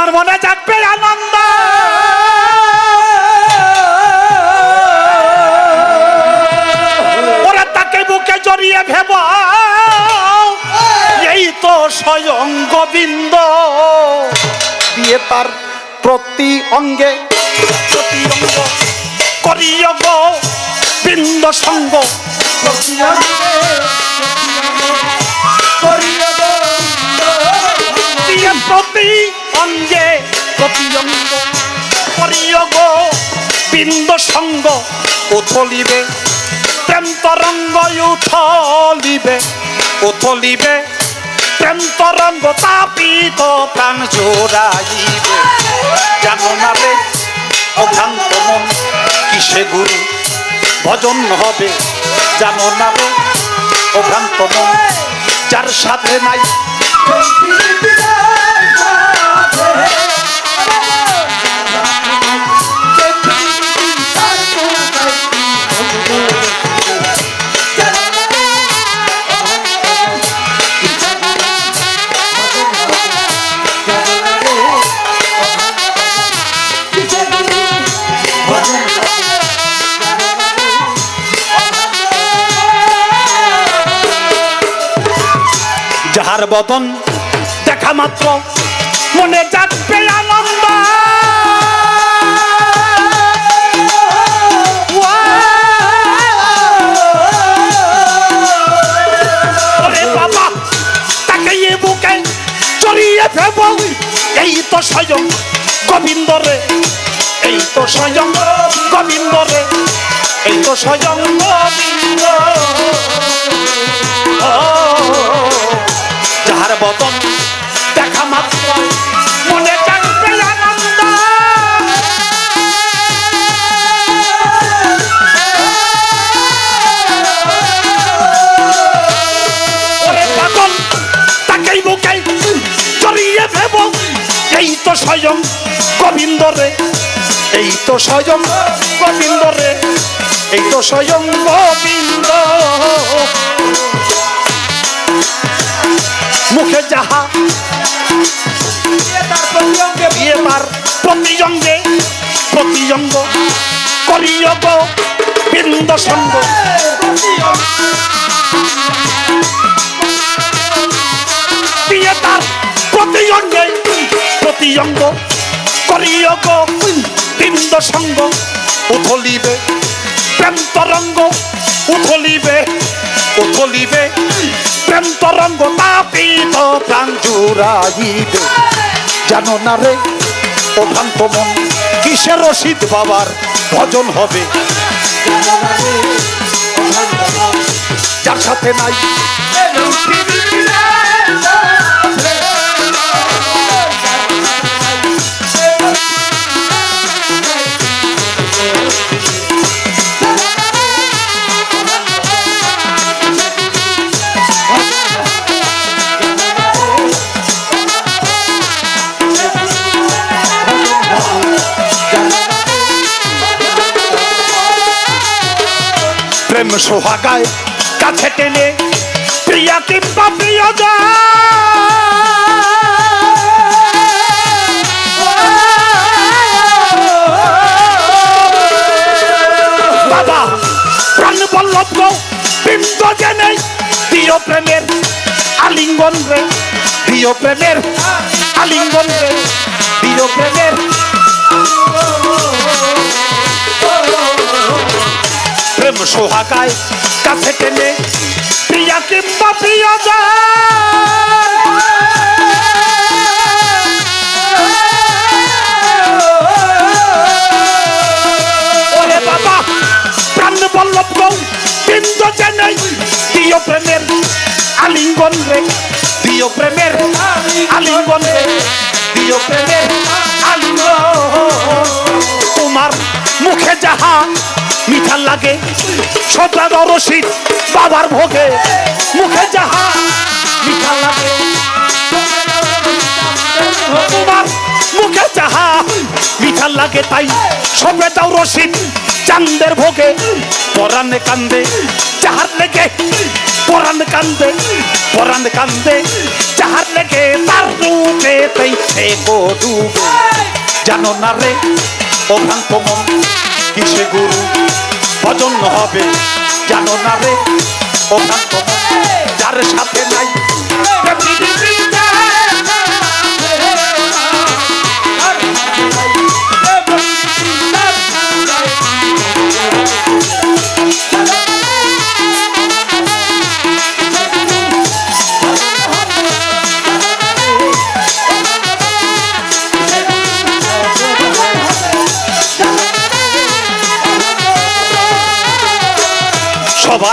তোমার মনে যাবে আনন্দ। ওরা তাকে বুকে জড়িয়ে ভেব। এই তো স্বয়ং গোবিন্দ। দিয়ে তার প্রতি অঙ্গে বৃন্দ সঙ্গ। প্রতি অঙ্গ করিয় গো বৃন্দ সঙ্গ উথলিবে, প্রেম তরঙ্গ উথলিবে উথলিবে, প্রেম তরঙ্গ তাপিত প্রাণ জোড়াইবে। জানো না রে, অভ্রান্ত মন, কিসে গুরু? ভজন হবে। জানো না রে, অভ্রান্ত মন, যার সাথে নাই যাহার বদন দেখা মাত্র। মনে যাচ্ছে আনন্দ। এই তো স্বয়ং গোবিন্দ রে এই তো স্বয়ং গোবিন্দ রে এই তো স্বয়ং গোবিন্দ গোবিন্দ রে এই তো স্বয়ং গোবিন্দ রে এই তো স্বয়ং গোবিন্দ। মুখে যাহা তার প্রতিজঙ্গে প্রতিজঙ্গ করিয়গ বৃন্দ সঙ্গ তার প্রতিজঙ্গে করিয়গ বৃন্দ সঙ্গ, উথলিবে, প্রেম উথলিবে উথলিবে, প্রেম তাপিত জানো না রে, ও ভ্রান্ত মন, কিসের বাবার ভজন হবে? যার সাথে নাই সোহাগায় কাছে টেনে প্রিয়া কিংবা প্রিয় বাবা, প্রাণ বল্লভ বিন্দ জেনে প্রিয় প্রেমের আলিঙ্গন রে, প্রিয় প্রেমের আলিঙ্গন রে। সোহাগায় কাছে টেনে, প্রিয়া কিংবা প্রিয় ওরে বাবা, প্রাণ বল্লভ গৌ বিন্দ চেন্নাই, প্রিয় প্রেমের আলিঙ্গন রে, প্রিয় প্রেমের আলিঙ্গন লাগে। সদার রসিদ বাবার ভোগে। মুখে যাহা মিঠা লাগে। তোমার মুখে যাহা মিঠা লাগে তাই সবে দাও রসিদ চান্দের ভোগে। পরানে কান্দে, যাহার লেগে পরাণ কান্দে পরাণ কান্দে, যাহার লেগে তার রূপেতেই থেকো ডুবে জানো না রে ও ভ্রান্ত মন, কিসে গুরু? ভজন হবে জানো না রে? ও যার সাথে নাই?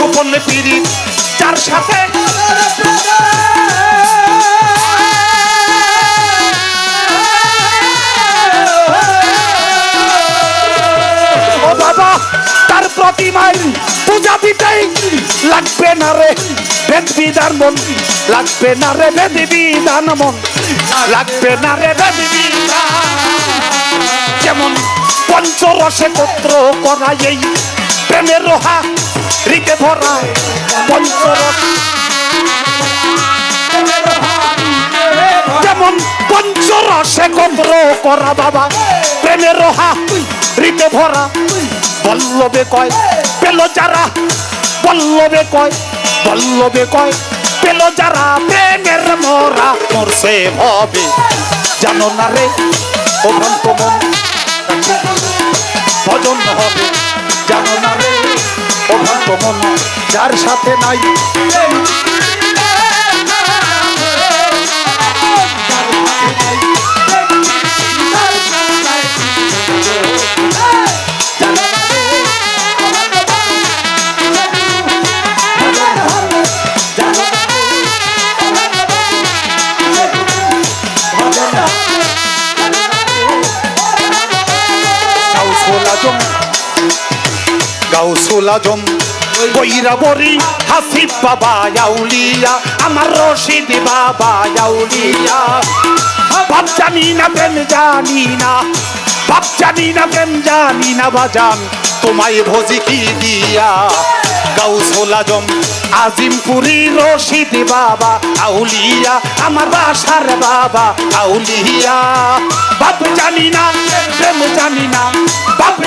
গোপন পিড়ি যার সাথে তার প্রতিমায় পূজা দিতেই লাগবে না রে বেদ মন, লাগবে না রে বেদ মন, লাগবে না রে যেমন পঞ্চরসে পত্র করা এই প্রেমের রোহা রিতে ভরা পঞ্চরস যেমন পঞ্চরসে করা বাবা, প্রেমের রোহা রিতে ভরা। বল্লবে কয়, পেল যারা বল্লবে কয় বল্লবে কয়, পেল যারা প্রেমের মরা। মরছে হবে জানো না রে, ও ভ্রান্ত মন। ভজন হবে, জানো না মন যার সাথে নাই। গাউসুল আজম। গাউসুল বরি হাসিব বাবা আউলিয়া, আমার রশিদ বাবা আউলিয়া। বাপ জানি না প্রেম, জানি না। বাপ জানি না প্রেম, জানি না বাজান, তোমায় ভোজি কি দিয়া? গাউসুল আজম আজিমপুরি রশিদ বাবা আউলিয়া, আমার বাসার বাবা আউলিয়া। বাপ জানি না প্রেম, জানি না।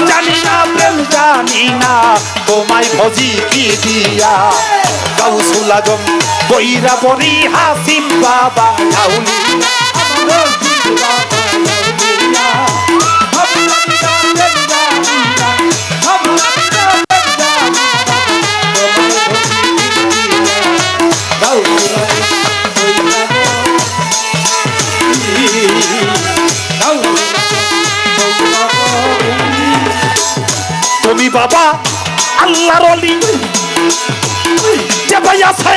জানি না, প্রেম জানি না। তোমায় ভজি কি দিয়া? হাউসুল আজম বৈরা পরি হাসিম বাবা হাউলি আমার অলি যে ভাই আছে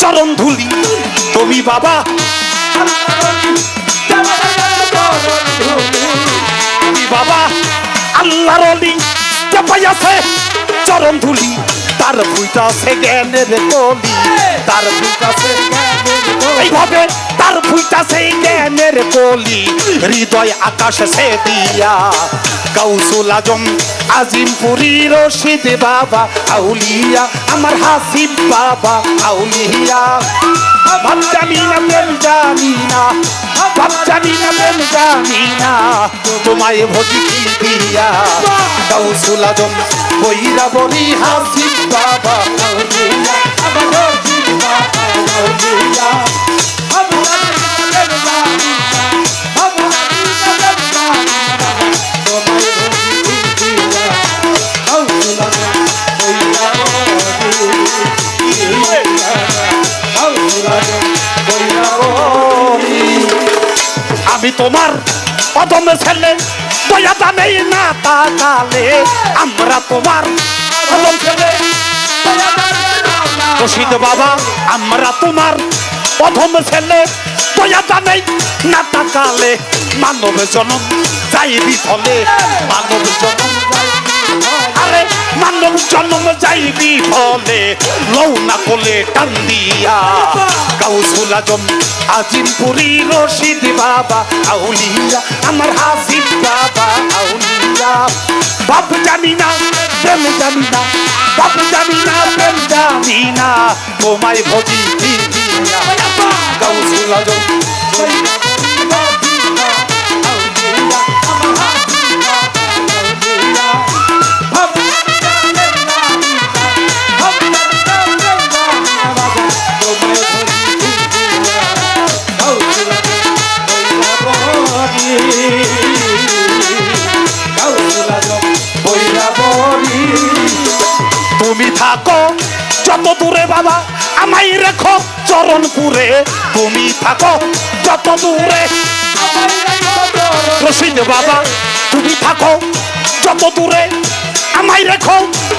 চরণ ধুলি, তুমি বাবা আছে। তুমি বাবা আল্লাহর অলি, যে ভাই আছে চরণ ধুলি, তার ফুইতাছে জ্ঞানের তলি, তার ফুইতাছে জ্ঞানের কলি। এইভাবে তার ফুইতাছে জ্ঞানের কলি হৃদয় আকাশে সে দিয়া। গাউসুল আজম, আজিমপুরি রশিদ বাবা, আউলিয়া, আমার হাসিব বাবা, আউলিয়া। জানি না প্রেম জানি না বাপ জানি না প্রেম জানি না তোমায় ভোজি দিয়া। গাউসুল আজম বৈরা বরি হাসিব বাবা আউলিয়া আমার হাসিব বাবা, আউলিয়া। কদমে ছেলে দয়া দানে না তাকালে আমরা তোমার কদম ছেলে রশিদ বাবা, আমরা তোমার প্রথম ছেলে। দয়া জানে না তাকালে মানব জনম যাই বিফলে মানব জনম। আরে মানব জনম যাইবি ফলে লও না কোলে টান দিয়া। গাউসুল আজম, আজিমপুরি রশিদ বাবা, আউলিয়া, আমার হাসিব বাবা, আউলিয়া। বাপ জানি না, প্রেম জানি না, বাপ জানি না, প্রেম জানি না। তোমায় ভজি তুমি থাকো। যত দূরে বাবা, আমায় রেখো চরণপুরে। তুমি থাকো যত দূরে রশিদ বাবা, তুমি থাকো যত দূরে আমায় রেখো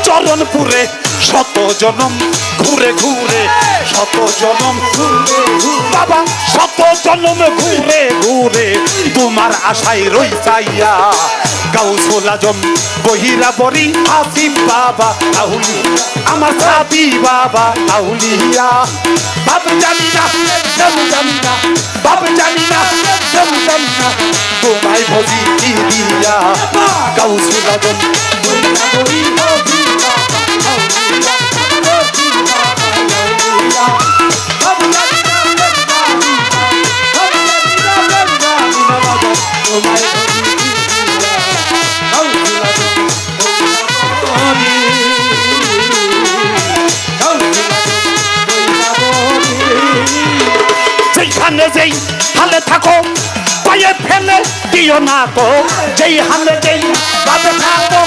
চরণপুরে। শত জনম ঘুরে ঘুরে, শত জনম ঘুরে বাবা, শত জনম ঘুরে ঘুরে, তোমার আশায় রই চাইয়া গাউসুল আজম বহিরা বরি হাসিম বাবা আউলি আমার সাথী বাবা, আউলিয়া। বাপ জানি না দেব জানি না বাপ জানি না দেব জানি না তোমায় ভজি দিয়া গাউসুল আজম বহিরা বরি বাবা, আউলিয়া। যেখানে যেই হালে থাকো, পায়ে ফেলে দিও না তো। যেই হালে যেই ভাবে থাকো,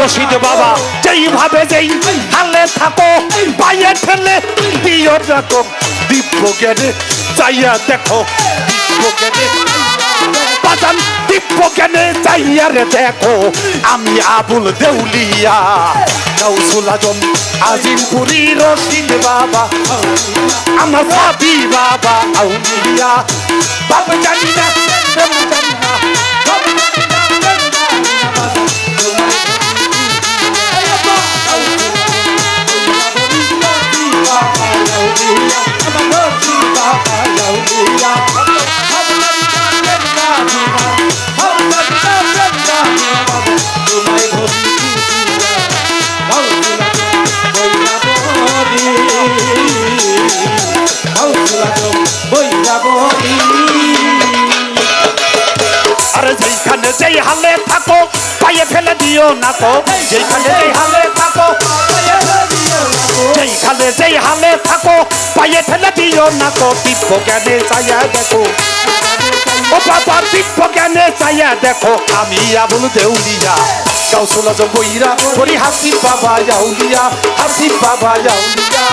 রশিদ বাবা যেইভাবে যেই হালে থাকো, পায়ে ফেলে দিও দেখো দিব্য জ্ঞানে চাইয়া দেখো, দিব্য দিব্য চাইয়া দেখো, আমি আবুল দেউলিয়া। গাউসুল আজম আজিমপুরি রশিদ বাবা আমার সাথী বাবা আউলিয়া। বাপ জানি না প্রেম জানি না বাপ জানি না, হালে থাকো, পায়ে ফেলে দিও না তো। যেখানে যেই হালে থাকো, যেইখানে যেই হালে থাকো, পায়ে ফেলে দিও না তো। দিব্য জ্ঞানে চাইয়া দেখো। ও বাবা দিব্য জ্ঞানে চাইয়া দেখো। আমি আবুল দেউলিয়া। গাউসুল আজম বইরা করি হাসি বাবা যাউলিয়া হাসি বাবা যাউলিয়া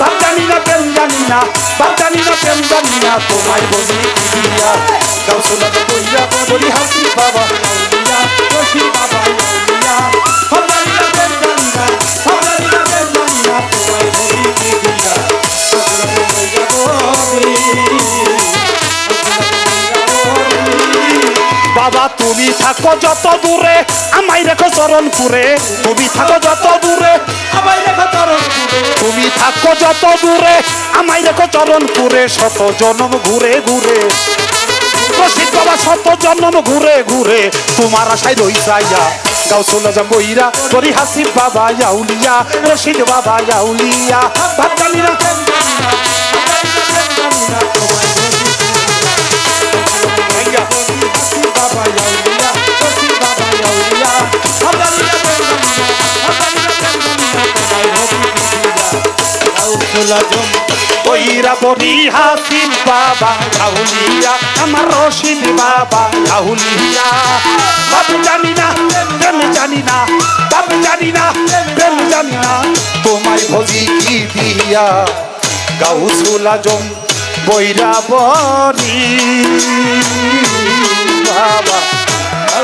বাপ না প্রেম জানি না বাপ না প্রেম জানি না, তোমায় বলি গাউসুল আজম বইরা করি হাসি বাবা যাউলিয়া হাসি বাবা যাউলিয়া বাপ জানি না প্রেম জানি না বাপ জানি না প্রেম জানি না তোমায় বলি দিয়া গাউসুল আজম বাবা, তুমি থাকো যত দূরে, আমায় রেখো চরণপুরে তুমি থাকো যত দূরে, আমায় রেখো চরণপুরে তুমি থাকো যত দূরে, আমায় রেখো চরণপুরে শত জনম ঘুরে ঘুরে। রশিদ বাবা শত জন্ম ঘুরে ঘুরে। তোমার আশায় রই যাইয়া গাউসুল আজম বইরা করি হাসিব বাবা জাউলিয়া রশিদ বাবা জাউলিয়া ভাত জানি না, ভাত জানি না, প্রেম জানি না, তোমায় বলি ভাইয়া, হাসিব বাবা আউলিয়া আমার রশিদ বাবা আউলিয়া বাবু জানি না প্রেম জানি না বাবু জানি না প্রেম জানি না। তোমায় ভজি কি দিয়া গাউসুল আজম বইরা বড়ি বাবা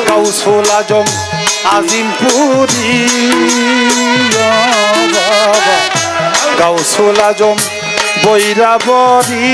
গাউসুল আজম আজিমপুরি। বাবা গাউসুল আজম বৈরাবরী।